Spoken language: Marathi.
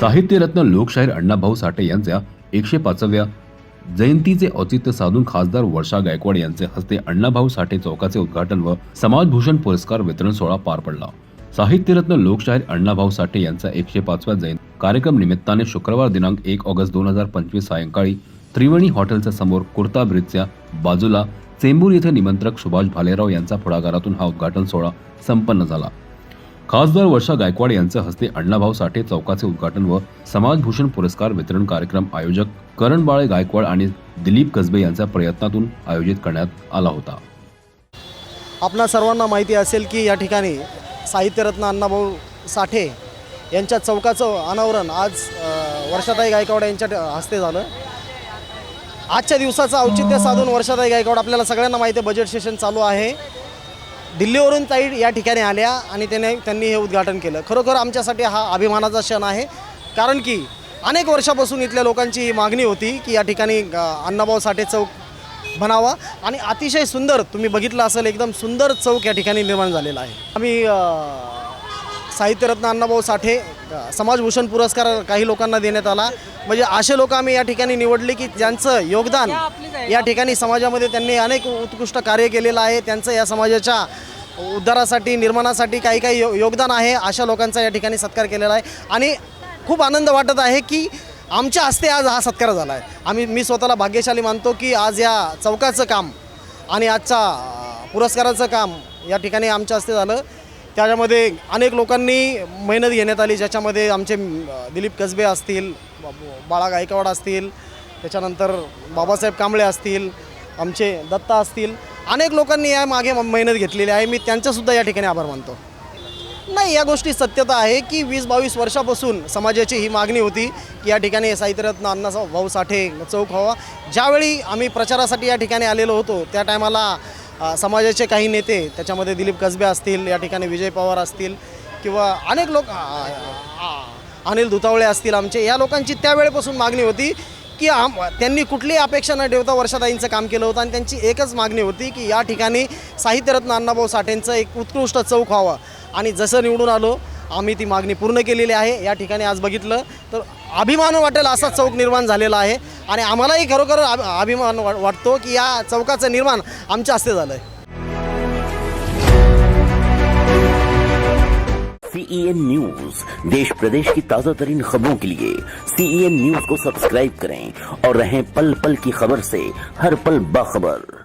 साहित्यरत्न लोकशाहीर अण्णाभाऊ साठे यांच्या एकशे पाचव्या जयंतीचे औचित्य साधून खासदार वर्षा गायकवाड यांचे हस्ते अण्णाभाऊ साठे चौकाचे उद्घाटन व समाजभूषण पुरस्कार वितरण सोहळा पार पडला. साहित्यरत्न लोकशाहीर अण्णाभाऊ साठे यांचा एकशे पाचव्या जयंती कार्यक्रम निमित्ताने शुक्रवार दिनांक एक ऑगस्ट दोन हजार पंचवीस सायंकाळी त्रिवेणी हॉटेलच्या समोर कुर्ता ब्रिजच्या बाजूला चेंबूर येथे निमंत्रक सुभाष भालेराव यांचा पुढाकारातून हा उद्घाटन सोहळा संपन्न झाला. खासदार वर्षा गायकवाड यांच्या हस्ते अण्णाभाऊ साठे चौकाचे उद्घाटन व समाजभूषण पुरस्कार वितरण कार्यक्रम आयोजक करण बाळे गायकवाड आणि दिलीप कसबे यांच्या प्रयत्नातून आयोजित करण्यात आला होता. आपणा सर्वांना माहिती असेल की या ठिकाणी साहित्यरत्न अण्णाभाऊ साठे यांच्या चौकाचं अनावरण आज वर्षाताई गायकवाड यांच्या हस्ते झालं. आजच्या दिवसाचं औचित्य साधून वर्षाताई गायकवाड आपल्याला सगळ्यांना माहिती आहे बजेट सेशन चालू आहे. दिल्लीवरून ताई या ठिकाणी आल्या आणि त्याने त्यांनी हे उद्घाटन केलं. खरोखर आमच्यासाठी हा अभिमानाचा क्षण आहे. कारण की अनेक वर्षापासून इथल्या लोकांची ही मागणी होती की या ठिकाणी अण्णाभाऊ साठे चौक बनावा. आणि अतिशय सुंदर तुम्ही बघितलं असेल एकदम सुंदर चौक या ठिकाणी निर्माण झालेला आहे. आम्ही साहित्यरत्न अण्णाभाऊ साठे समाजभूषण पुरस्कार काही लोकांना देण्यात आला. म्हणजे असे लोक आम्ही या ठिकाणी निवडले की ज्यांचं योगदान या ठिकाणी समाजामध्ये त्यांनी अनेक उत्कृष्ट कार्य केलेलं आहे. त्यांचं या समाजाच्या उद्धारासाठी निर्माणासाठी काही काही यो योगदान आहे. अशा लोकांचा या ठिकाणी सत्कार केलेला आहे. आणि खूप आनंद वाटत आहे की आमच्या हस्ते आज हा सत्कार झाला आहे. आम्ही मी स्वतःला भाग्यशाली मानतो की आज या चौकाचं काम आणि आजच्या अ, पुरस्काराचं काम या ठिकाणी आमच्या हस्ते झालं. त्याच्यामध्ये अनेक लोकांनी मेहनत घेण्यात आली ज्याच्यामध्ये आमचे दिलीप कसबे असतील बाळा गायकवाड असतील त्याच्यानंतर बाबासाहेब कांबळे असतील आमचे दत्ता असतील. अनेक लोकांनी या मागे म- मेहनत घेतलेली आहे. मी त्यांचासुद्धा या ठिकाणी आभार मानतो. नाही या गोष्टी सत्यता आहे की वीस बावीस वर्षापासून समाजाची ही मागणी होती की या ठिकाणी साहित्यरत्न अण्णा भाऊ साठे चौक व्हावा. ज्यावेळी आम्ही प्रचारासाठी या ठिकाणी आलेलो होतो त्या टायमाला समाजाचे काही नेते त्याच्यामध्ये दिलीप कसबे असतील या ठिकाणी विजय पवार असतील किंवा अनेक लोक अनिल दुतावळे असतील आमचे या लोकांची त्यावेळेपासून मागणी होती की आम त्यांनी कुठलीही अपेक्षा न ठेवता वर्षाताईंचं काम केलं होतं आणि त्यांची एकच मागणी होती की या ठिकाणी साहित्यरत्न अण्णाभाऊ साठेंचं एक उत्कृष्ट चौक व्हावं. आणि जसं निवडून आलो आम्ही ती मागणी पूर्ण केलेली आहे. या ठिकाणी आज बघितलं तर अभिमान वाटेल असा चौक निर्माण झालेला आहे. आणि आम्हालाही खरोखर अभि- अभिमान वाटतो की या चौकाचं निर्माण आमच्या हस्ते झालं आहे सीईएन न्यूज देश प्रदेश की ताजा तरीन खबरों के लिए सीईएन न्यूज को सब्सक्राइब करें और रहें पल पल की खबर से हर पल बाखबर।